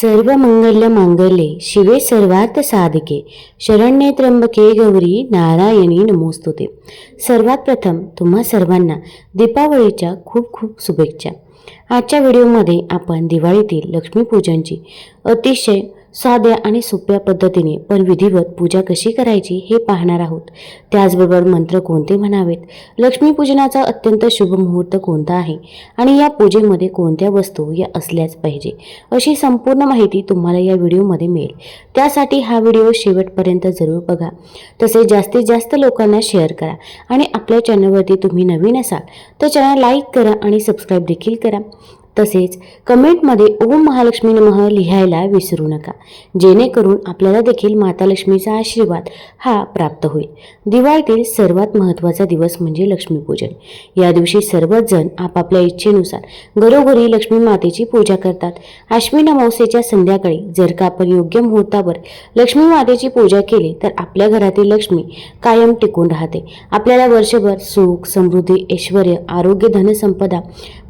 सर्व मंगल्य मांगल्ये शिवे सर्वार्थ साधके शरण्ये त्र्यंबके गौरी नारायणी नमोस्तुते. सर्वात प्रथम तुम्हा सर्वांना दीपावलीच्या खूप खूप शुभेच्छा. आजच्या व्हिडिओमध्ये आपण दिवाळीतील लक्ष्मीपूजनची अतिशय साध्या आणि सोप्या पद्धतीने पण विधिवत पूजा कशी करायची हे पाहणार आहोत. त्याचबरोबर मंत्र कोणते म्हणावेत? लक्ष्मीपूजनाचा अत्यंत शुभ मुहूर्त कोणता आहे? आणि या पूजेमध्ये कोणत्या वस्तू या असल्याच पाहिजे? अशी संपूर्ण माहिती तुम्हाला या व्हिडिओमध्ये मिळेल. त्यासाठी हा व्हिडिओ शेवटपर्यंत जरूर बघा. तसेच जास्तीत जास्त लोकांना शेअर करा आणि आपल्या चॅनलवरती तुम्ही नवीन असाल तर चॅनल लाईक करा आणि सबस्क्राईब देखील करा. तसेच कमेंटमध्ये ओम महालक्ष्मी नमः लिहायला विसरू नका. जेणेकरून आपल्याला देखील माता लक्ष्मीचा आशीर्वाद हा प्राप्त होईल. दिवाळीतील सर्वात महत्त्वाचा दिवस म्हणजे लक्ष्मीपूजन. या दिवशी सर्वच जण आपापल्या इच्छेनुसार घरोघरी लक्ष्मी मातेची पूजा करतात. आश्विन अमावस्येच्या संध्याकाळी जर का आपण योग्य मुहूर्तावर लक्ष्मी मातेची पूजा केली तर आपल्या घरातील लक्ष्मी कायम टिकून राहते. आपल्याला वर्षभर सुख समृद्धी ऐश्वर आरोग्य धनसंपदा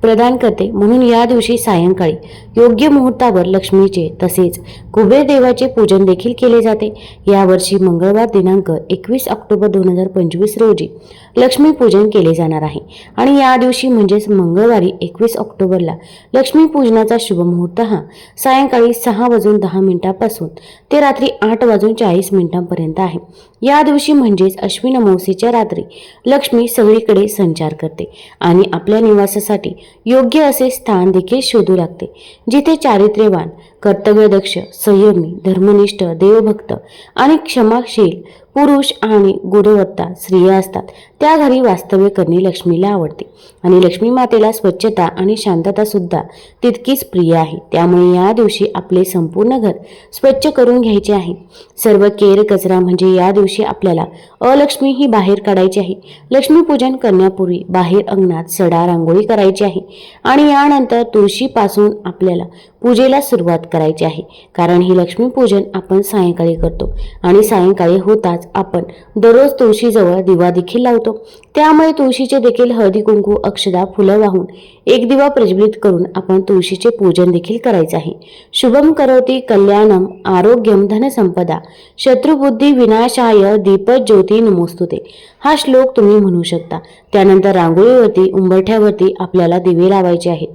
प्रदान करते. म्हणून या दिवशी सायंकाळी योग्य मुहूर्तावर लक्ष्मीचे तसेच कुबेर देवाचे पूजन देखील केले जाते. यावर्षी मंगळवार दिनांक एकवीस ऑक्टोबर दोन हजार पंचवीस रोजी लक्ष्मीपूजन केले जाणार आहे. आणि या दिवशी म्हणजेच मंगळवारी एकवीस ऑक्टोबरला लक्ष्मीपूजनाचा शुभ मुहूर्त हा सायंकाळी सहा वाजून दहा मिनिटापासून ते रात्री आठ वाजून चाळीस मिनिटांपर्यंत आहे. या दिवशी म्हणजेच अश्विन अमावस्येच्या रात्री लक्ष्मी सगळीकडे संचार करते आणि आपल्या निवासासाठी योग्य असे स्थान देखील शोधू लागते. जिथे चारित्र्यवान कर्तव्यदक्ष संयमी धर्मनिष्ठ देवभक्त आणि क्षमाशील पुरुष आणि गुणवत्ता स्त्रिया असतात. त्या घरी वास्तव्य करणे लक्ष्मीला आवडते आणि लक्ष्मी मातेला स्वच्छता आणि शांतता सुद्धा तितकीच प्रिय आहे. त्यामुळे या दिवशी आपले संपूर्ण घर स्वच्छ करून घ्यायचे आहे. सर्व केर कचरा म्हणजे या दिवशी आपल्याला अलक्ष्मी ही बाहेर काढायची आहे. लक्ष्मीपूजन करण्यापूर्वी बाहेर अंगणात सडा रांगोळी करायची आहे आणि यानंतर तुळशीपासून आपल्याला पूजेला सुरुवात करायची आहे. कारण ही लक्ष्मीपूजन आपण सायंकाळी करतो आणि सायंकाळी होताच आपण दररोज तुळशीजवळ दिवा देखील लावतो. त्यामुळे तुळशीचे देखील हळदी कुंकू अक्षदा फुलं वाहून एक दिवा प्रज्वलित करून आपण तुळशीचे पूजन देखील करायचे आहे. शुभम करोती कल्याणम आरोग्यम धनसंपदा शत्रुबुद्धी विनाशाय दीपत ज्योती नमोस्तुते. हा श्लोक तुम्ही म्हणू शकता. त्यानंतर रांगोळीवरती उंबरठ्यावरती आपल्याला दिवे लावायचे आहेत.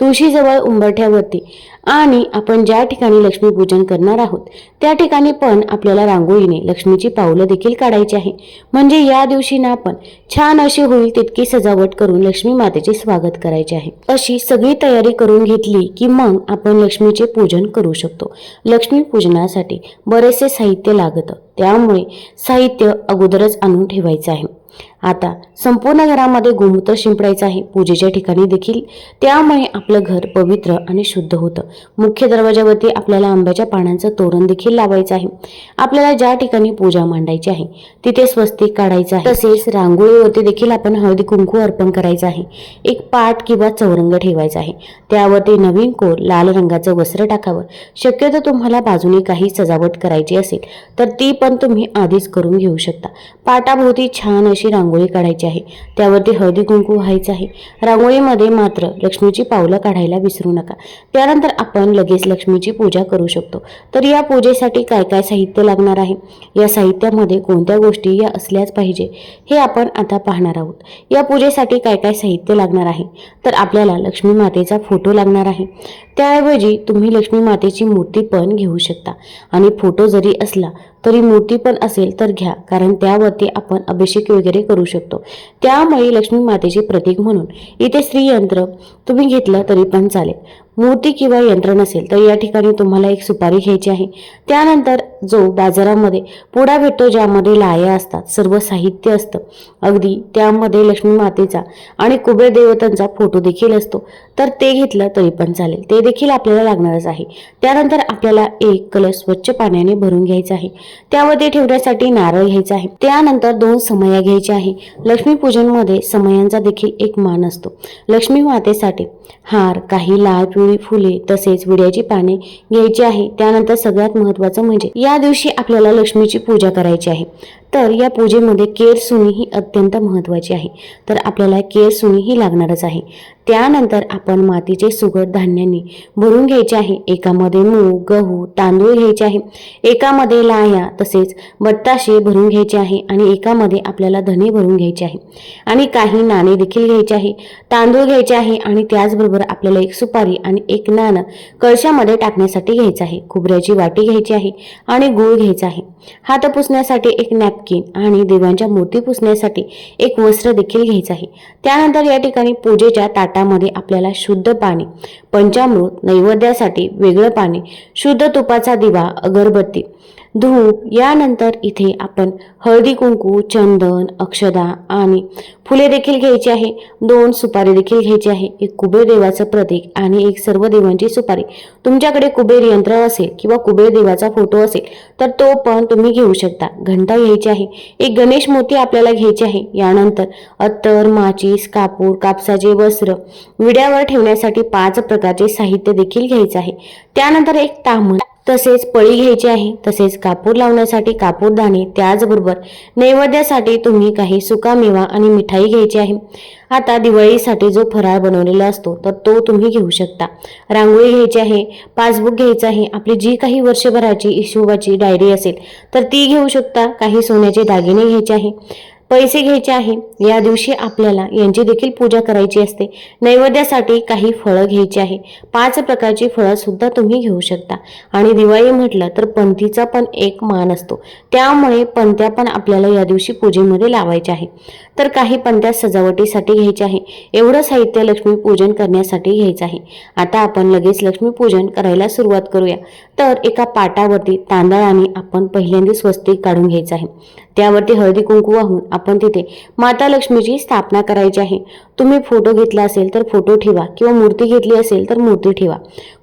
तुळशीजवळ उंबरठ्यावरती. आणि आपण ज्या ठिकाणी लक्ष्मीपूजन करणार आहोत त्या ठिकाणी पण आपल्याला रांगोळीने लक्ष्मीची पावलं देखील काढायची आहे. म्हणजे या दिवशी ना आपण छान अशी होईल तितकी सजावट करून लक्ष्मी मातेचे स्वागत करायचे आहे. अशी सगळी तयारी करून घेतली की मग आपण लक्ष्मीचे पूजन करू शकतो. लक्ष्मी पूजनासाठी बरेचसे साहित्य लागतं. त्यामुळे साहित्य अगोदरच आणून ठेवायचं आहे. आता संपूर्ण घरामध्ये गोमूत्र शिंपडायचं आहे. पूजेच्या ठिकाणी देखील त्यामुळे आपलं घर पवित्र आणि शुद्ध होतं. मुख्य दरवाजावरती आपल्याला आंब्याच्या पानांचं तोरण देखील लावायचं आहे. आपल्याला ज्या ठिकाणी पूजा मांडायची आहे तिथे स्वस्तिक काढायचं आहे. तसेच रांगोळीवरती देखील आपण हळदी कुंकू अर्पण करायचं आहे. एक पाट किंवा चौरंग ठेवायचा आहे. त्यावरती नवीन कोर लाल रंगाचं वस्त्र टाकावं. शक्यतो तुम्हाला बाजूने काही सजावट करायची असेल तर ती पण तुम्ही आधीच करून घेऊ शकता. पाटाभोवती छान अशी रांगोळी रांगोळी काढायची आहे. त्यावरती हळदी कुंकू व्हायचं आहे. रांगोळीमध्ये मात्र लक्ष्मीची पावलं काढायला विसरू नका. त्यानंतर आपण लगेच लक्ष्मीची पूजा करू शकतो. तर या पूजेसाठी काय काय साहित्य लागणार आहे? या साहित्यामध्ये कोणत्या गोष्टी या असल्याच पाहिजे? हे आपण आता पाहणार आहोत. या पूजेसाठी काय काय साहित्य लागणार आहे? तर आपल्याला लक्ष्मी मातेचा फोटो लागणार आहे. त्याऐवजी तुम्ही लक्ष्मी मातेची मूर्ती पण घेऊ शकता. आणि फोटो जरी असला तरी मूर्ती पण असेल तर घ्या कारण त्यावरती आपण अभिषेक वगैरे करू शकतो. त्यामुळे लक्ष्मी मातेचे प्रतीक म्हणून इथे श्रीयंत्र तुम्ही घेतलं तरी पण चालेल. मूर्ती किंवा यंत्र नसेल तर या ठिकाणी तुम्हाला एक सुपारी घ्यायची आहे. त्यानंतर जो बाजारामध्ये पुडा भेटतो ज्यामध्ये लाया असतात सर्व साहित्य असतं. अगदी त्यामध्ये लक्ष्मी मातेचा आणि कुबेर देवतांचा फोटो देखील असतो. तर ते घेतलं तरी पण चालेल. ते देखील आपल्याला लागणारच आहे. त्यानंतर आपल्याला एक कलश स्वच्छ पाण्याने भरून घ्यायचा आहे. त्यामध्ये ठेवण्यासाठी नारळ घ्यायचा आहे. त्यानंतर दोन समया घ्यायच्या आहे. लक्ष्मीपूजनमध्ये समयांचा देखील एक मान असतो. लक्ष्मी मातेसाठी हार काही लाल पिवळी फुले तसेच विड्याची पाने घ्यायची आहे. त्यानंतर सगळ्यात महत्त्वाचं म्हणजे या दिवशी आपल्याला लक्ष्मीची पूजा करायची आहे. तर या पूजेमध्ये केर सुनी ही अत्यंत महत्त्वाची आहे. तर आपल्याला केर सुनी ही लागणारच आहे. त्यानंतर आपण मातीचे सुगड धान्यांनी भरून घ्यायचे आहे. एकामध्ये मूग गहू तांदूळ घ्यायचे आहे. एकामध्ये लाया तसेच बत्ताशे भरून घ्यायचे आहे आणि एकामध्ये आपल्याला धने भरून घ्यायचे आहे. आणि काही नाणे देखील घ्यायचे आहे. तांदूळ घ्यायचे आहे आणि त्याचबरोबर आपल्याला एक सुपारी आणि एक नाणं कळशामध्ये टाकण्यासाठी घ्यायचं आहे. खोबऱ्याची वाटी घ्यायची आहे आणि गूळ घ्यायचा आहे. हात पुसण्यासाठी एक नॅपकिन आणि देवांच्या मूर्ती पुसण्यासाठी एक वस्त्र देखील घ्यायचं आहे. त्यानंतर या ठिकाणी पूजेच्या ताटामध्ये आपल्याला शुद्ध पाणी पंचामृत नैवेद्यासाठी वेगळं पाणी शुद्ध तुपाचा दिवा अगरबत्ती धूप यानंतर इथे आपण हळदी कुंकू चंदन अक्षदा आणि फुले देखील घ्यायची आहे. दोन सुपारी देखील घ्यायची आहे. एक कुबेर देवाचं प्रतीक आणि एक सर्व देवांची सुपारी. तुमच्याकडे कुबेर यंत्र असेल किंवा कुबेर देवाचा फोटो असेल तर तो पण तुम्ही घेऊ शकता. घंटा घ्यायची आहे. एक गणेश मूर्ती आपल्याला घ्यायची आहे. यानंतर अत्तर माचीस कापूर कापसाचे वस्त्र विड्यावर ठेवण्यासाठी पाच प्रकारचे साहित्य देखील घ्यायचं आहे. त्यानंतर एक तांबड तसेच पळी घ्यायची आहे. तसेच कापूर लावण्यासाठी कापूरदाणे त्याचबरोबर नैवेद्यासाठी तुम्ही काही सुकामेवा आणि मिठाई घ्यायची आहे. आता दिवाळीसाठी जो फराळ बनवलेला असतो तर तो तुम्ही घेऊ शकता. रांगोळी घ्यायची आहे पासबुक घ्यायचं आहे आपली जी काही वर्षभराची हिशोबाची डायरी असेल तर ती घेऊ शकता. काही सोन्याचे दागिने घ्यायचे आहे. पैसे घ्यायचे आहे या दिवशी आपल्याला यांची देखील पूजा करायची असते. नैवेद्यासाठी काही फळं घ्यायची आहे. पाच प्रकारची फळं सुद्धा तुम्ही घेऊ शकता. आणि दिवाळी म्हटलं तर पंथीचा पण एक मान असतो. त्यामुळे पंत्या पण आपल्याला या दिवशी पूजेमध्ये लावायच्या आहे. तर काही पंत्या सजावटीसाठी घ्यायच्या आहे. एवढं साहित्य लक्ष्मी पूजन करण्यासाठी घ्यायचं आहे. आता आपण लगेच लक्ष्मीपूजन करायला सुरुवात करूया. तर एका पाटावरती तांदळाने आपण पहिल्यांदा स्वस्तिक काढून घ्यायचं आहे. त्यावरती हळदी कुंकू वाहून आपण तिथे माता लक्ष्मीची स्थापना करायची आहे. तुम्ही फोटो घेतला असेल तर फोटो ठेवा किंवा मूर्ती घेतली असेल तर मूर्ती ठेवा.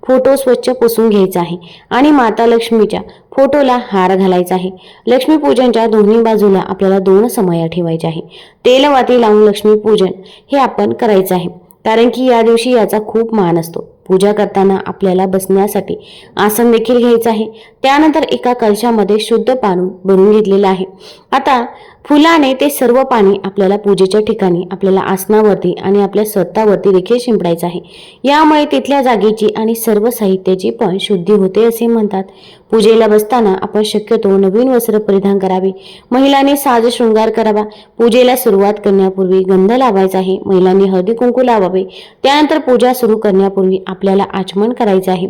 फोटो स्वच्छ पुसून घ्यायचा आहे आणि माता लक्ष्मीच्या फोटोला हार घालायचा आहे. लक्ष्मीपूजनच्या दोन्ही बाजूला आपल्याला दोन समया ठेवायच्या आहे. तेलवाती लावून लक्ष्मीपूजन हे आपण करायचं आहे. कारण की या दिवशी याचा खूप मान असतो. पूजा करताना आपल्याला बसण्यासाठी आसन देखील घ्यायचं आहे. त्यानंतर एका कलशामध्ये शुद्ध पाणी भरून घेतलेलं आहे. आता फुलाने ते सर्व पाणी आपल्याला पूजेच्या ठिकाणी आपल्याला आसनावरती आणि आपल्या स्वतःवरती देखील शिंपडायचं आहे. यामुळे तिथल्या जागेची आणि सर्व साहित्याची पण शुद्धी होते असे म्हणतात. पूजेला बसताना आपण शक्यतो नवीन वस्त्र परिधान करावे. महिलांनी साज शृंगार करावा. पूजेला सुरुवात करण्यापूर्वी गंध लावायचा आहे. महिलांनी हळदी कुंकू लावावे. त्यानंतर पूजा सुरू करण्यापूर्वी आपल्याला आचमन करायचं आहे.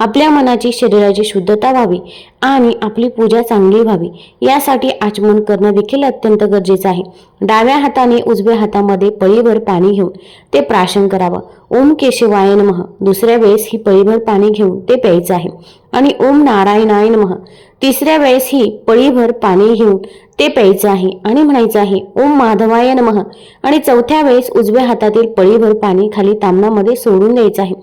आपल्या मनाची शरीराची शुद्धता व्हावी आणि आपली पूजा चांगली व्हावी. यासाठी आचमन करणं देखील अत्यंत गरजेचं आहे. डाव्या हाताने उजव्या हातामध्ये पळीभर पाणी घेऊन ते प्राशन करावं. ओम केशवाय नमः. दुसऱ्या वेळेस ही पळीभर पाणी घेऊन ते प्यायचं आहे. आणि ओम नारायणाय नमः. तिसऱ्या वेळेस ही पळीभर पाणी घेऊन ते प्यायचं आहे आणि म्हणायचं आहे ओम माधवाय नमः. आणि चौथ्या वेळेस उजव्या हातातील पळीभर पाणी खाली तामणामध्ये सोडून द्यायचं आहे.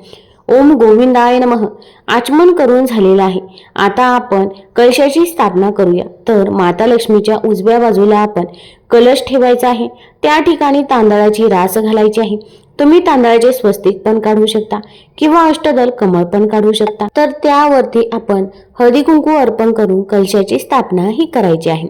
ओम गोविंदाय नमः. आचमन करून झालेलं आहे. आता आपण कलशाची स्थापना करूया. तर माता लक्ष्मीच्या उजव्या बाजूला आपण कलश ठेवायचा आहे. त्या ठिकाणी तांदळाची रास घालायची आहे. तुम्ही तांदळाचे स्वस्तिक पण काढू शकता किंवा अष्टदल कमळ पण काढू शकता. तर त्यावरती आपण हळदी कुंकू अर्पण करून कलशाची स्थापना ही करायची आहे.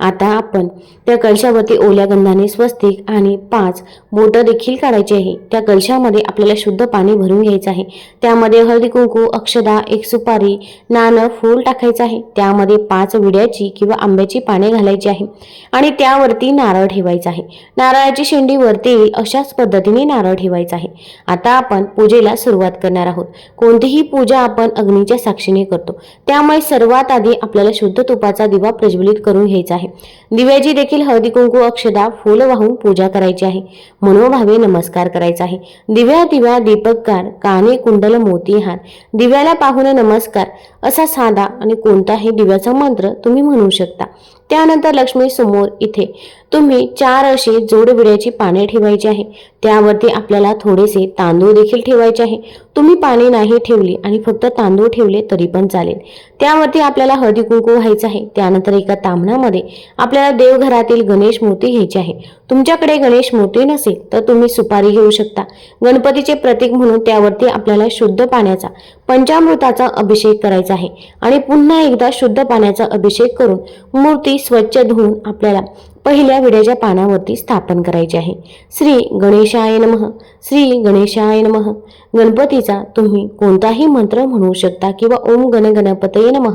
आता आपण त्या कलशावरती ओल्या गंधाने स्वस्तिक आणि पाच बोट देखील काढायची आहे. त्या कलशामध्ये आपल्याला शुद्ध पाणी भरून घ्यायचं आहे. त्यामध्ये हळदी कुंकू अक्षदा एक सुपारी नाणं फूल टाकायचं आहे. त्यामध्ये पाच विड्याची किंवा आंब्याची पाने घालायची आहे. आणि त्यावरती नारळ ठेवायचा आहे. नारळाची शेंडी वरती येईल अशाच पद्धतीने नारळ ठेवायचा आहे. आता आपण पूजेला सुरुवात करणार आहोत. कोणतीही पूजा आपण अग्नीच्या साक्षीने करतो. त्यामुळे सर्वात आधी आपल्याला शुद्ध तुपाचा दिवा प्रज्वलित करून घ्यायचा आहे. दिव्याची देखील हळदी कुंकू अक्षदा फुल वाहून पूजा करायची आहे. मनोभावे नमस्कार करायचा आहे. दिव्या दिव्या दीपककार काने कुंडल मोतीहार दिव्याला पाहून नमस्कार. असा साधा आणि कोणताही दिव्याचा मंत्र तुम्ही म्हणू शकता. त्यानंतर लक्ष्मी समोर इथे तुम्ही चार अशी जोडविड्याची पाने ठेवायची आहे. त्यावरती आपल्याला थोडेसे तांदूळ देखील ठेवायचे आहे. तुम्ही पाणी नाही ठेवली आणि फक्त तांदूळ ठेवले तरी पण चालेल. त्यावरती आपल्याला हळदी कुंकू व्हायचं आहे. त्यानंतर एका तामणामध्ये आपल्याला देवघरातील गणेश मूर्ती घ्यायची आहे. तुमच्याकडे गणेश मूर्ती नसेल तर तुम्ही सुपारी घेऊ शकता. गणपतीचे प्रतीक म्हणून त्यावरती आपल्याला शुद्ध पाण्याचा पंचामृताचा अभिषेक करायचा आहे. आणि पुन्हा एकदा शुद्ध पाण्याचा अभिषेक करून मूर्ती स्वच्छ धुवून आपल्याला पहिल्या विड्याच्या पानावरती स्थापन करायचे आहे. श्री गणेशाय नम. श्री गणेशाय नम. गणपतीचा तुम्ही कोणताही मंत्र म्हणू शकता किंवा ओम गण गणपतये नम.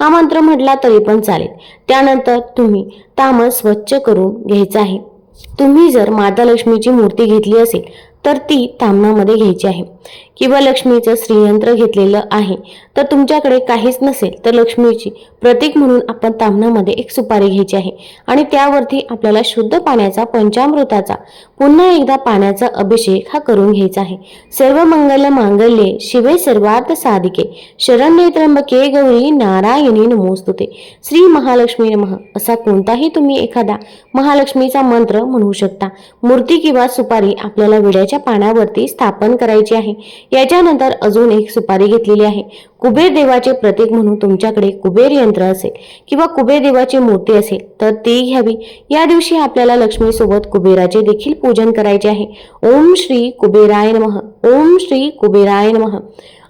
हा मंत्र म्हटला तरी पण चालेल. त्यानंतर तुम्ही तामस स्वच्छ करून घ्यायचं आहे. तुम्ही जर माता लक्ष्मीची मूर्ती घेतली असेल तर ती तामणामध्ये घ्यायची आहे. किंवा लक्ष्मीचं श्रीयंत्र घेतलेलं आहे तर तुमच्याकडे काहीच नसेल तर लक्ष्मीची प्रतीक म्हणून आपण तामणामध्ये एक सुपारी घ्यायची आहे. आणि त्यावरती आपल्याला शुद्ध पाण्याचा पंचामृताचा पुन्हा एकदा पाण्याचा अभिषेक हा करून घ्यायचा आहे. सर्व मंगल मांगल्ये शिवे सर्वार्थ साधिके शरण्ये त्र्यंबके गौरी नारायणी नमोस्तुते. श्री महालक्ष्मी नमः. असा कोणताही तुम्ही एखादा महालक्ष्मीचा मंत्र म्हणू शकता. मूर्ती किंवा सुपारी आपल्याला विड्याच्या पानावरती स्थापन करायची आहे. याच्यानंतर अजून एक सुपारी घेतलेली आहे. कुबेर देवाचे प्रतीक म्हणून तुमच्याकडे कुबेर यंत्र असेल किंवा कुबेर देवाची मूर्ती असेल तर ती घ्यावी. या दिवशी आपल्याला लक्ष्मी सोबत कुबेराचे देखील पूजन करायचे आहे. ओम श्री कुबेराय नमः. ओम श्री कुबेराय नमः.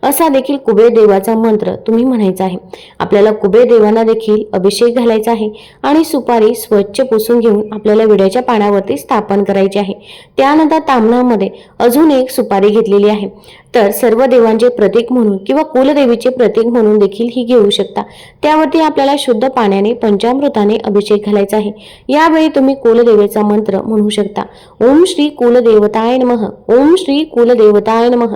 असा देखील कुबेर देवाचा मंत्र तुम्ही म्हणायचा आहे. आपल्याला कुबेर देवांना देखील अभिषेक घालायचा आहे आणि सुपारी स्वच्छ पुसून घेऊन आपल्याला विड्याच्या पानावरती स्थापन करायची आहे. त्यानंतर तांबणामध्ये अजून एक सुपारी घेतलेली आहे. तर सर्व देवांचे प्रतीक म्हणून किंवा कुलदेवीचे प्रतीक म्हणून देखील ही घेऊ शकता. त्यावरती आपल्याला शुद्ध पाण्याने पंचामृताने अभिषेक घालायचा आहे. यावेळी तुम्ही कुलदेवेचा मंत्र म्हणू शकता. ओम श्री कुलदेवताय नमः. ओम श्री कुलदेवताय नमः.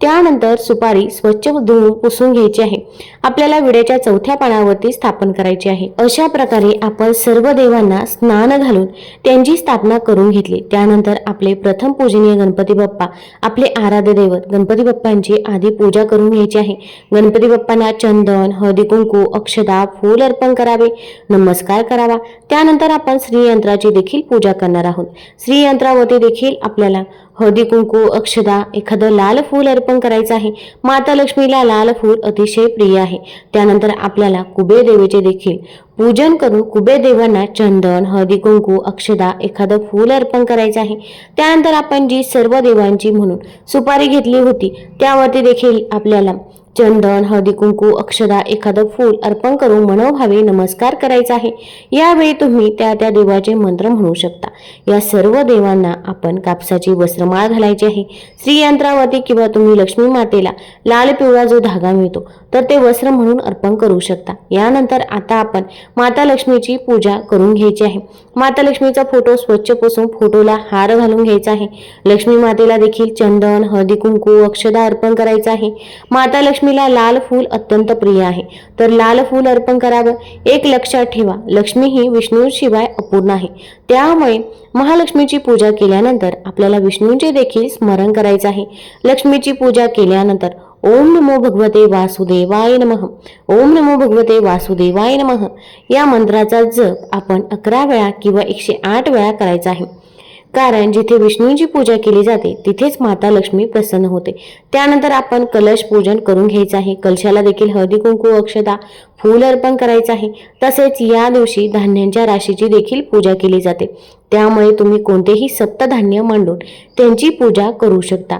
त्यानंतर सुपारी स्वच्छ धुवून पुसून घ्यायची आहे. आपल्याला विड्याच्या चौथ्या पानावरती स्थापन करायची आहे. अशा प्रकारे आपण सर्व देवांना स्नान घालून त्यांची स्थापना करून घेतली. त्यानंतर आपले प्रथम पूजनीय गणपती बाप्पा आपले आराध्य दैवत गणपती बाप्पांची आधी पूजा करून घ्यायची आहे. गणपती बाप्पांना चंदन हळदी कुंकू अक्षदा फूल अर्पण करावे नमस्कार करावा. त्यानंतर आपण श्रीयंत्राची देखील पूजा करणार आहोत. श्रीयंत्रावरती देखील आपल्याला हळदी कुंकू अक्षदा एखादं लाल फूल अर्पण करायचं आहे. माता लक्ष्मीला लाल फूल अतिशय प्रिय आहे. त्यानंतर आपल्याला कुबेर देवीचे देखील पूजन करून कुबेर देवांना चंदन हळदी कुंकू अक्षदा एखादं फूल अर्पण करायचं आहे. त्यानंतर आपण जी सर्व देवांची म्हणून सुपारी घेतली होती त्यावरती देखील आपल्याला चंदन हळदी कुंकू अक्षदा एखादं फूल अर्पण करून मनोभावे नमस्कार करायचा आहे. यावेळी तुम्ही त्या त्या देवाचे मंत्र म्हणू शकता. या सर्व देवांना आपण कापसाची वस्त्रमाळ घालायची आहे. श्रीयंत्रावरती किंवा तुम्ही लक्ष्मी मातेला लाल पिवळा जो धागा मिळतो तर ते वस्त्र म्हणून अर्पण करू शकता. यानंतर आता आपण माता लक्ष्मीची पूजा करून घ्यायची आहे. माता लक्ष्मीचा फोटो स्वच्छ पुसून फोटोला हार घालून घ्यायचा आहे. लक्ष्मी मातेला देखील चंदन हळदी कुंकू अक्षदा अर्पण करायचं आहे. माता लक्ष्मीला लाल फूल अत्यंत प्रिय आहे. तर लाल फूल अर्पण करावं. एक लक्षात ठेवा लक्ष्मी ही विष्णूशिवाय अपूर्ण आहे. त्यामुळे महालक्ष्मीची पूजा केल्यानंतर आपल्याला विष्णूंचे देखील स्मरण करायचं आहे. लक्ष्मीची पूजा केल्यानंतर ओम नमो भगवते वासुदेवाय नम. ओम नमो भगवते वासुदेवाय नम. या मंत्राचा जप आपण अकरा वेळा किंवा एकशे आठ वेळा करायचा आहे. कारण जिथे विष्णूंची पूजा केली जाते तिथेच माता लक्ष्मी प्रसन्न होते. त्यानंतर आपण कलश पूजन करून घ्यायचं आहे. कलशाला देखील हळदी कुंकू अक्षता फूल अर्पण करायचं आहे. तसेच या दिवशी धान्यांच्या राशीची देखील पूजा केली जाते. त्यामुळे तुम्ही कोणतेही सप्तधान्य मांडून त्यांची पूजा करू शकता.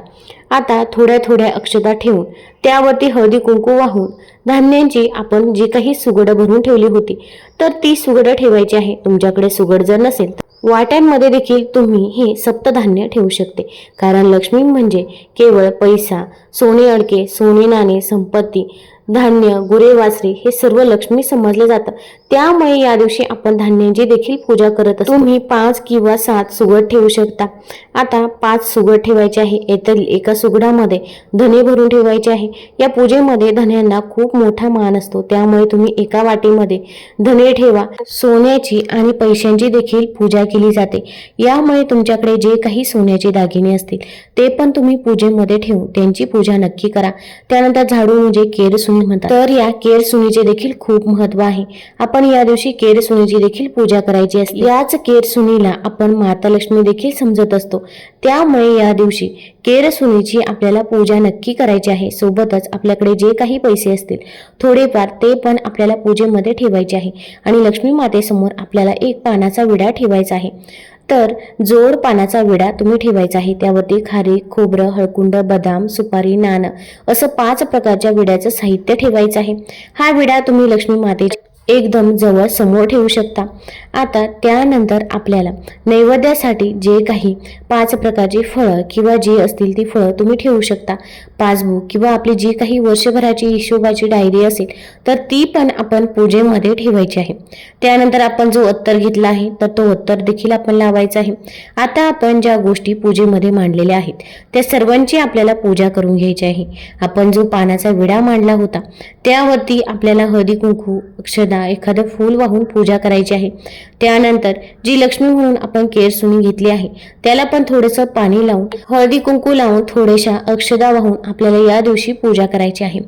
आता थोड्या थोड्या अक्षता ठेवून त्यावरती हळदी कुंकू वाहून धान्यांची आपण जी काही सुगडं भरून ठेवली होती तर ती सुगडं ठेवायची आहे. तुमच्याकडे सुगड जर नसेल वाट्यांमध्ये देखील तुम्ही हे सप्तधान्य ठेवू शकते. कारण लक्ष्मी म्हणजे केवळ पैसा सोने अडके सोने नाणे संपत्ती धान्य गुरे वासरे हे सर्व लक्ष्मी समजले जातं त्यामुळे या दिवशी आपण धान्यांची देखील पूजा करत असतो तुम्ही पाच किंवा सात सुगड ठेवू शकता. आता पाच सुगड ठेवायचे आहे येथील एका सुगडामध्ये धने भरून ठेवायचे आहे. या पूजेमध्ये धन्यांना खूप मोठा मान असतो त्यामुळे तुम्ही एका वाटीमध्ये धने ठेवा. सोन्याची आणि पैशांची देखील पूजा केली जाते. यामुळे तुमच्याकडे जे काही सोन्याचे दागिने असतील ते पण तुम्ही पूजेमध्ये ठेवून त्यांची पूजा नक्की करा. त्यानंतर झाडू म्हणजे केरसुनी सुनी म्हणतात. तर या केर सुनीचे देखील खूप महत्त्व आहे. आपण या दिवशी केर सुनीची देखील पूजा करायची असते. याच केर सुनीला आपण माता लक्ष्मी देखील समजत असतो. त्यामुळे या दिवशी केर सुनीची आपल्याला पूजा नक्की करायची आहे. सोबतच आपल्याकडे जे काही पैसे असतील थोडेफार ते पण आपल्याला पूजेमध्ये ठेवायचे आहे. आणि लक्ष्मी मातेसमोर आपल्याला एक पानाचा विडा ठेवायचा आहे. तर जोड पानाचा विडा तुम्ही ठेवायचा आहे. त्यावरती खारी खोबरं हळकुंड बदाम सुपारी नाणं असं पाच प्रकारच्या विड्याचं साहित्य ठेवायचं आहे. हा विडा तुम्ही लक्ष्मी मातेच्या एकदम जवळ समोर ठेवू शकता. आता त्यानंतर आपल्याला नैवेद्यासाठी जे काही पाच प्रकारची फळं किंवा जी असतील ती फळं तुम्ही ठेवू शकता. पासबुक किंवा आपली जी काही वर्षभराची हिशोबाची डायरी असेल तर ती पण आपण पूजेमध्ये ठेवायची आहे. त्यानंतर आपण जो अत्तर घेतला आहे तर तो अत्तर देखील आपण लावायचा आहे. आता आपण ज्या गोष्टी पूजेमध्ये मांडलेल्या आहेत त्या सर्वांची आपल्याला पूजा करून घ्यायची आहे. आपण जो पानाचा विडा मांडला होता त्यावरती आपल्याला हळदी कुंकू अक्षदा एखादं फूल वाहून पूजा करायची आहे. त्यानंतर जी लक्ष्मी म्हणून आपण केर सुनी घेतली आहे त्याला पण थोडंसं पाणी लावून हळदी कुंकू लावून थोड्याशा अक्षदा वाहून आपल्याला या दिवशी पूजा करायची आहे.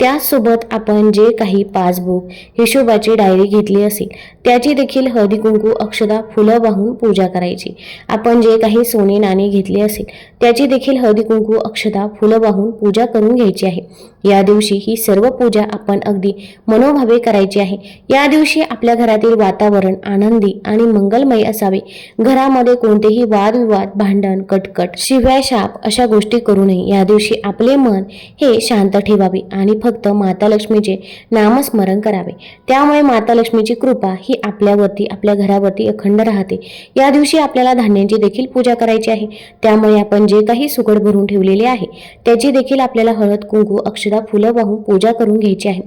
त्यासोबत आपण जे काही पासबुक हिशोबाची डायरी घेतली असेल त्याची देखील हळदी कुंकू अक्षदा फुलं वाहून पूजा करायची. आपण जे काही सोने नाणे घेतले असेल त्याची देखील हळदी कुंकू अक्षदा फुलं वाहून पूजा करून घ्यायची आहे. या दिवशी ही सर्व पूजा आपण अगदी मनोभावे करायची आहे. या दिवशी आपल्या घरातील वातावरण आनंदी आणि मंगलमय असावे. घरामध्ये कोणतेही वादविवाद भांडण कटकट शिव्या शाप अशा गोष्टी करू नये. या दिवशी आपले मन हे शांत ठेवावे आणि फक्त माता लक्ष्मीचे नामस्मरण करावे. त्यामुळे माता लक्ष्मीची कृपा ही आपल्यावरती आपल्या घरावरती अखंड राहते. या दिवशी आपल्याला धान्यांची देखील पूजा करायची आहे. त्यामुळे आपण जे काही सुगड भरून ठेवलेले आहे त्याची देखील आपल्याला हळद कुंकू अक्षदा फुलं वाहून पूजा करून घ्यायची आहे.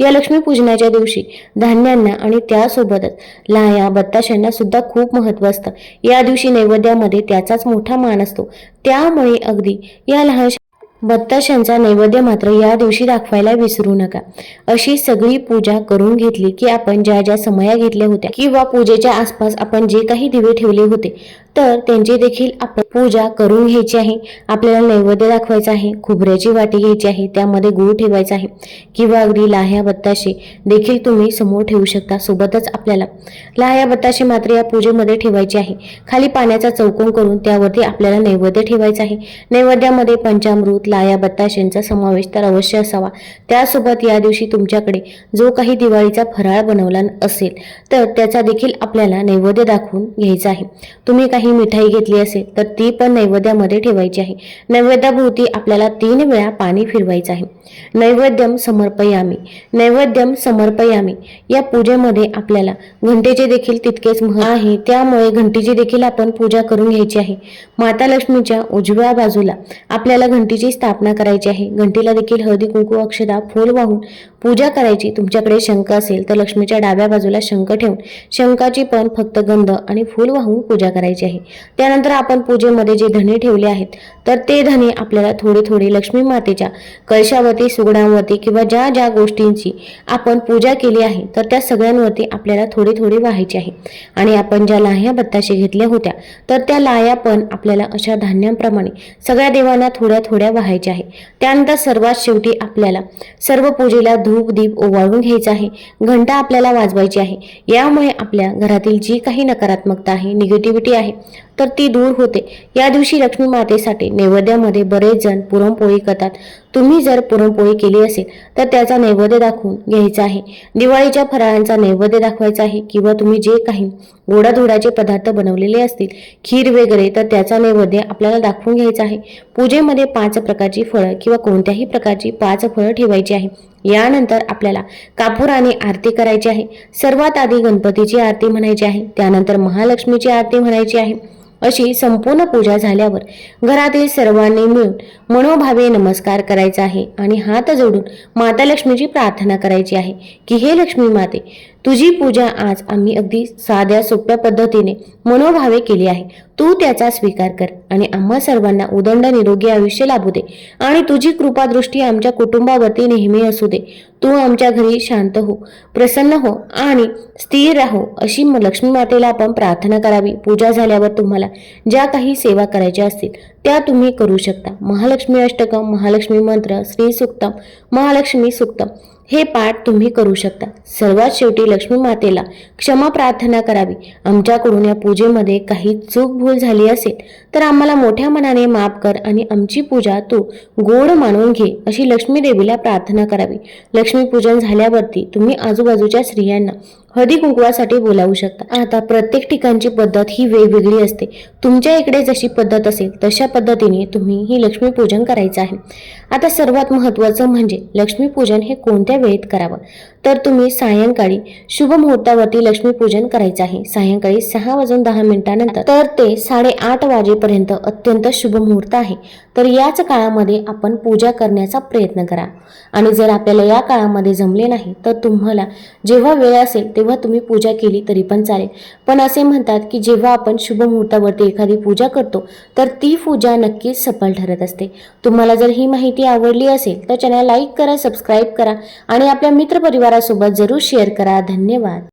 या लक्ष्मी पूजनाच्या दिवशी धान्यांना आणि त्यासोबतच लाया बत्ताशांना सुद्धा खूप महत्त्व असतं. या दिवशी नैवेद्यामध्ये त्याचाच मोठा मान असतो. त्यामुळे अगदी या लहान बत्ताशांचा नैवेद्य मात्र या दिवशी दाखवायला विसरू नका. अशी सगळी पूजा करून घेतली की आपण ज्या ज्या समया घेतल्या होत्या किंवा पूजेच्या आसपास आपण जे काही दिवे ठेवले होते तर त्यांची देखील आपण पूजा करून घ्यायची आहे. आपल्याला नैवेद्य दाखवायचा आहे खोबऱ्याची वाटी घ्यायची आहे त्यामध्ये गूळ ठेवायचा आहे किंवा अगदी लाह्या बत्ताशे देखील तुम्ही समोर ठेवू शकता सोबतच आपल्याला. लाह्या बत्ताशे मात्र या पूजेमध्ये ठेवायचे आहे. खाली पाण्याचा चौकोन करून त्यावरती आपल्याला नैवेद्य ठेवायचा आहे. नैवेद्यामध्ये पंचामृत लाया बत्ताशेंचा समावेश तर अवश्य असावा. त्यासोबत या दिवशी तुमच्याकडे जो काही दिवाळीचा फराळ बनवला असेल तर त्याचा देखील आपल्याला नैवेद्य दाखवून घ्यायचा आहे. तुम्ही काही मिठाई घेतली असेल तर ती पण नैवेद्यामध्ये ठेवायची आहे. नैवेद्याभोवती आपल्याला तीन वेळा पाणी फिरवायचं आहे. नैवेद्यम समर्पयामी. नैवेद्यम समर्पयामी. या पूजेमध्ये आपल्याला घंटेचे देखील तितकेच मह आहे. त्यामुळे घंटीची देखील आपण पूजा करून घ्यायची आहे. माता लक्ष्मीच्या उजव्या बाजूला आपल्याला घंटीची स्थापना करायची आहे. घंटीला देखील हळदी कुंकू अक्षदा फूल वाहून पूजा करायची. तुमच्याकडे शंख असेल तर लक्ष्मीच्या डाव्या बाजूला शंख ठेवून शंखाची पण फक्त गंध आणि फूल वाहून पूजा करायची आहे. त्यानंतर आपण पूजेमध्ये जे धणे ठेवले आहेत तर ते धणे आपल्याला थोडे थोडे लक्ष्मी मातेच्या कळशावरती सुगडांवरती किंवा ज्या ज्या गोष्टींची आपण पूजा केली आहे तर त्या सगळ्यांवरती आपल्याला थोडी थोडी व्हायची आहे. आणि आपण ज्या लाह्या बत्ताशी घेतल्या होत्या तर त्या लाह्या पण आपल्याला अशा धान्यांप्रमाणे सगळ्या देवांना थोड्या थोड्या व्हायच्या आहे. त्यानंतर सर्वात शेवटी आपल्याला सर्व पूजेला धूप दीप ओवाळून घ्यायचा आहे. घंटा आपल्याला वाजवायची आहे. यामुळे आपल्या घरातील जी काही नकारात्मकता आहे निगेटिव्हिटी आहे तर ती दूर होते. या दिवशी लक्ष्मी मातेसाठी नैवेद्यामध्ये बरेच जण पुरणपोळी करतात. तुम्ही जर पुरणपोळी केली असेल तर त्याचा नैवेद्य दाखवून घ्यायचा आहे. दिवाळीच्या फराळांचा नैवेद्य दाखवायचा आहे किंवा तुम्ही जे काही गोडाधोडाचे पदार्थ बनवलेले असतील खीर वगैरे तर त्याचा नैवेद्य आपल्याला दाखवून घ्यायचा आहे. पूजेमध्ये पाच प्रकारची फळं किंवा कोणत्याही प्रकारची पाच फळं ठेवायची आहे. यानंतर आपल्याला कापुराने आरती करायची आहे. सर्वात आधी गणपतीची आरती म्हणायची आहे. त्यानंतर महालक्ष्मीची आरती म्हणायची आहे. अशी संपूर्ण पूजा झाल्यावर घरातील सर्वांनी मिळून मनोभावे नमस्कार करायचा आहे. आणि हात जोडून माता लक्ष्मीची प्रार्थना करायची आहे की हे लक्ष्मी माते तुझी पूजा आज आम्ही अगदी साध्या सोप्या पद्धतीने मनोभावे केली आहे. तू त्याचा स्वीकार कर आणि आम्हा सर्वांना उदंड निरोगी आयुष्य लाभू दे आणि तुझी कृपादृष्टी आमच्या कुटुंबावरती नेहमी असू दे. तू आमच्या घरी शांत हो प्रसन्न हो आणि स्थिर राहो अशी लक्ष्मी मातेला आपण प्रार्थना करावी. पूजा झाल्यावर तुम्हाला ज्या काही सेवा करायच्या असतील त्या तुम्ही करू शकता. महालक्ष्मी अष्टकम महालक्ष्मी मंत्र श्री सुक्तम महालक्ष्मी सुक्तम. हे पाठ तुम्ही करू शकता. सर्वात शेवटी लक्ष्मी मातेला क्षमा प्रार्थना करावी. आमच्याकडून या पूजेमध्ये काही चूक भूल झाली असेल तर आम्हाला मोठ्या मनाने माफ कर आणि आमची पूजा तू गोड मानून घे अशी लक्ष्मी देवीला प्रार्थना करावी. लक्ष्मीपूजन झाल्यावरती तुम्ही आजूबाजूच्या स्त्रियांना हळदी कुंकवासाठी बोलावू शकता. आता प्रत्येक ठिकाणची पद्धत ही वेगवेगळी असते. तुमच्या इकडे जशी पद्धत असेल तशा पद्धतीने तुम्ही ही लक्ष्मीपूजन करायचं आहे. आता सर्वात महत्त्वाचं म्हणजे लक्ष्मीपूजन हे कोणत्या वेळेत करावं? तर तुम्ही सायंकाळी शुभ मुहूर्तावरती लक्ष्मीपूजन करायचं आहे. सायंकाळी सहा वाजून दहा मिनिटानंतर. तर ते साडेआठ वाजेपर्यंत अत्यंत शुभ मुहूर्त आहे. तर याच काळामध्ये आपण पूजा करण्याचा प्रयत्न करा. आणि जर आपल्याला या काळामध्ये जमले नाही तर तुम्हाला जेव्हा वेळ असेल तेव्हा तुम्ही पूजा केली तरी पण चालेल. पण असे म्हणतात की जेव्हा आपण शुभ मुहूर्तावरती एखादी पूजा करतो तर ती पूजा नक्कीच सफल ठरत असते. तुम्हाला जर ही माहिती आवडली असेल तर चॅनल लाईक करा सबस्क्राईब करा आणि आपल्या मित्रपरिवारासोबत जरूर शेअर करा. धन्यवाद.